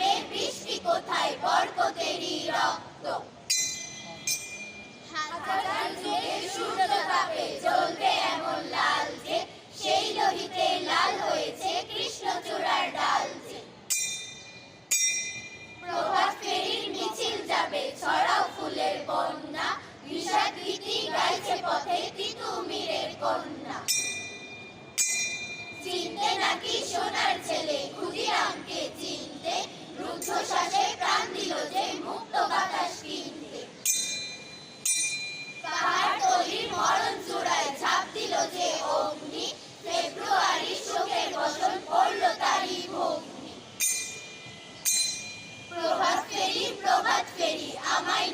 নামবে বৃষ্টি কোথায়? বরকতেরই রক্ত। ছড়াও ফুলের কন্যা। চিনতে নাকি সোনার ছেলে রুদ্ধশ্বাসে প্রাণ দিল যে মুক্ত বাতাস কিনতে। পাহাড় তলির মরণ চূড়ায় ঝাঁপ দিল যে অগ্নি ফেব্রুয়ারি শোকের বসন পড়ল তারই ভগ্নি। প্রভাত ফেরি প্রভাত ফেরি, আমায়